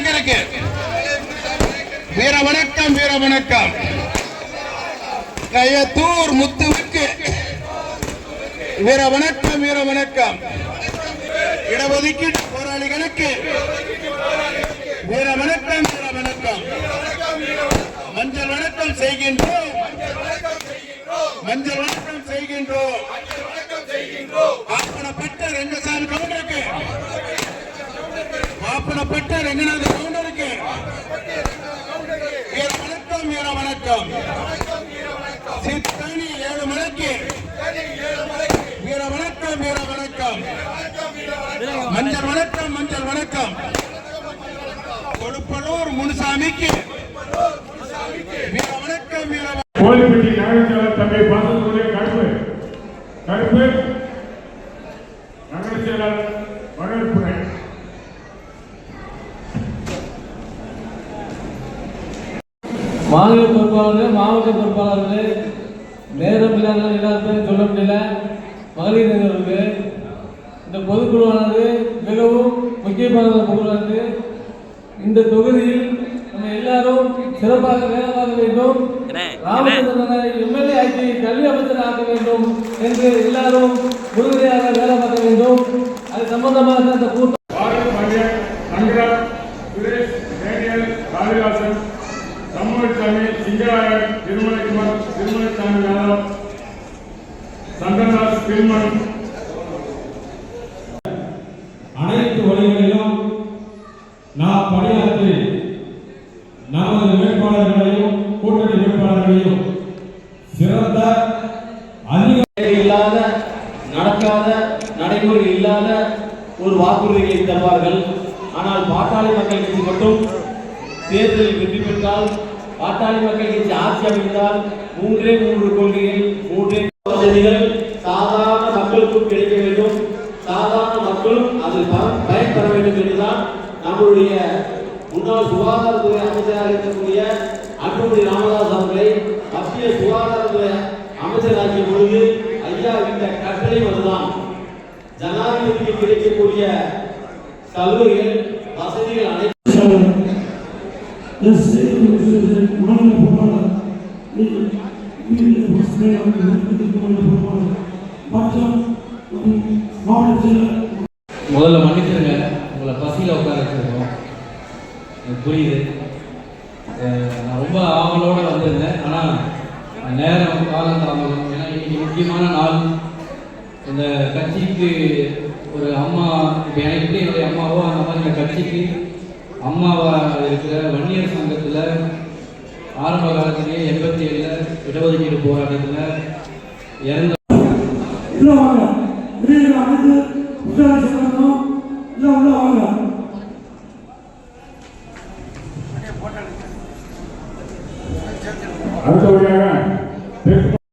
இருக்கு. வீர வணக்கம் வீர வணக்கம் கையத்தூர் முத்துவுக்கு. வீர வணக்கம் வீர வணக்கம் இடஒதுக்கீட்டு போராளிகளுக்கு. வீர வணக்கம் வீர வணக்கம் மஞ்சள் வணக்கம் செய்கின்றோம். மஞ்சள் வணக்கம் செய்கின்றோம். ஆப்பணப்பட்ட ரெங்கநாத கவுண்டருக்கு வணக்கம் வீர வணக்கம். சித்தனி ஏழு மணிக்கு வீர வணக்கம் வீர வணக்கம். மஞ்சள் வணக்கம் மஞ்சள் வணக்கம். கொடுப்பலூர் முனுசாமிக்கு. வீர வணக்கம் வீர வணக்கம். கோழிப்பட்டி நகரச்செயலர் தம்பி பாசத்துடைய கருப்பு. கருப்பு. மாநில பொறுப்பாளர்கள் மாவட்ட பொறுப்பாளர்கள் நேரம் இல்லாத எல்லாத்தையும் சொல்ல முடியல. மகளிர் நிகழ்வுக்கு இந்த பொதுக்குழுவானது மிகவும் முக்கியமான பொதுவானது இந்த தொகுதியில் நம்ம எல்லாரும் சிறப்பாக வேலை பார்க்க வேண்டும். ராமச்சந்திரனை எம்எல்ஏ ஆக்கி கல்வி அமைச்சர் ஆக்க வேண்டும் என்று எல்லாரும் உறுதியாக வேலை பார்க்க வேண்டும். அது சம்பந்தமாக இந்த கூட்டம். பாரத் சிங்கராயன் திருமலை சாமி யாதவ் சந்தன்தாஸ் திருமண் அனைத்து வழிகளிலும் நாம் பணியாற்றி நமது வேட்பாளர்களையும் கூட்டணி வேட்பாளர்களையும் சிறந்த அதிக இல்லாத நடக்காத நடைமுறை இல்லாத ஒரு வாக்குறுதிகளை தருவார்கள். ஆனால் பாட்டாளி மக்கள் கட்சி மட்டும் தேர்தலில் வெற்றி பெற்றால் பாட்டாளி மக்கள் கட்சி ஆட்சி அமைந்தால் மூன்றே மூன்று கொள்கைகள் மூன்றே வசதிகள் சாதாரண மக்களுக்கும் கிடைக்க வேண்டும். சாதாரண மக்களும் அதில் ப- பயன் பெற வேண்டும் என்றுதான் நம்முடைய முன்னாள் சுகாதாரத்துறை அமைச்சராக இருக்கக்கூடிய அன்புமணி ராமதாஸ் அவர்களை மத்திய சுகாதாரத்துறை அமைச்சராகிய பொழுது ஐயா இந்த கட்டளை அதுதான். ஜனாதிபதிக்கு கிடைக்கக்கூடிய சலுகைகள் வசதிகள் முதல்ல மன்னிச்சிருங்க. உங்களை பசியில் உட்கார வச்சிருக்கோம். எனக்கு புரியுது. நான் ரொம்ப ஆவலோடு வந்திருந்தேன். ஆனால் நேரம் காலம் தாமதம் ஏன்னா இன்னைக்கு முக்கியமான நாள். இந்த கட்சிக்கு ஒரு அம்மா இப்போ எனக்கு என்னுடைய அம்மாவோ அந்த மாதிரி இந்த கட்சிக்கு அம்மாவா இருக்கிற வன்னியர் சங்கத்தில் ஆரம்ப காலத்திலேயே எண்பத்தி ஏழில் இடஒதுக்கீடு போராட்டத்தில் இறந்த உள்ள வாங்க. வெளியில் அனைத்து புத்தக சங்கமும் இல்லை உள்ள வாங்க. அடுத்தபடியாக